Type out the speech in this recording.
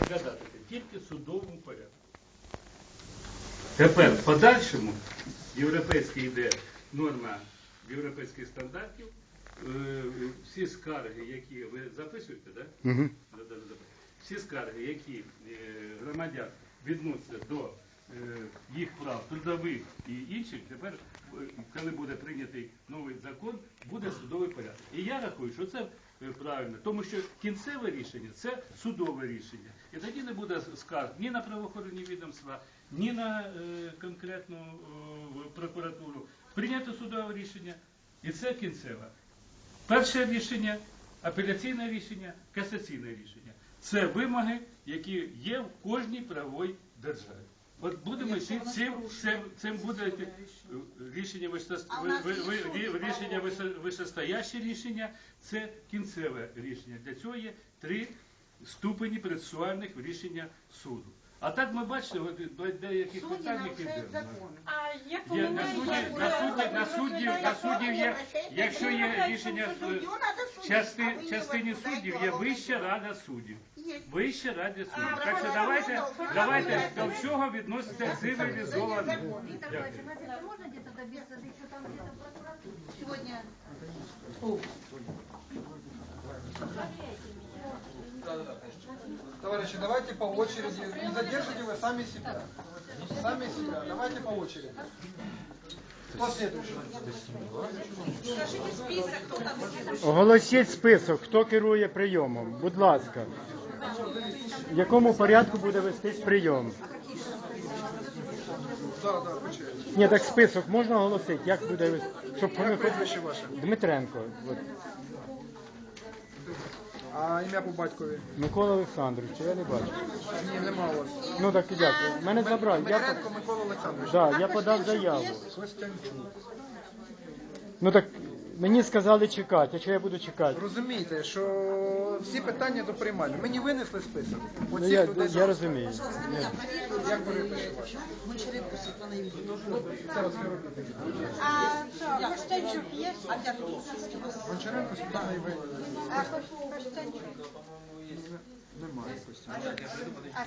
розглядати тільки в судовому порядку. Тепер в подальшому європейська йде норма європейських стандартів. Е, Всі скарги, які ви записуєте, да? Угу. Всі скарги, які е, громадян відносяться до їх прав трудових і інших, тепер, е, коли буде прийнятий новий закон, буде судовий порядок. І я рахую, що це е, правильно, тому що кінцеве рішення це судове рішення. І тоді не буде скарг ні на правоохоронні відомства, ні на е, конкретну е, прокуратуру. Прийнято судове рішення, і це кінцеве. Перше рішення, апеляційне рішення, касаційне рішення. Це вимоги, які є в кожній правовій державі. От будемо йти цим, цим, цим буде рішення рішення вище- рішення, це кінцеве рішення. Для цього є три ступені процесуальних рішення суду. А так ми бачите, от до деяких Судді питань, які нарушають закон. А як Є, на суді, на суді, на суддів, на суддів є, якщо є рішення в части, частині суддів, є Вища рада суддів. Вища рада суддів. Так що давайте, давайте до всього відноситься цивілізовано. Виктор Иванович, а это можно где-то добиться, еще там где-то прокуратура? Сегодня Товарищи, давайте по очереди. Не задержите вы сами себя. Сами себя. Давайте по очереди. Кто следующий? скажите список, кто там. Оголосіть список, хто керує прийомом. Будь ласка. В якому порядку буде вестись прийом? Да, да, по черзі. Ні, так список можна оголосити, як буде вестись? Щоб Прізвище ваше. Дмитренко. От. А ім'я по батькові? Микола Олександрович, я не бачу. Ні, нема у вас. Ну так і дякую. Мене забрали. Я, Микола Олександрович. да, я подав заяву. Костянчук. Ну так мені сказали чекати, а чого я буду чекати? Розумієте, що всі питання до приймання. Ми не винесли список. Ну, Оцих я, людей я розумію. Як ви ваше? Зараз таке. А Костянчук є? Гончаренко Світлана Євгенівна. А? Немає Костянчука. А,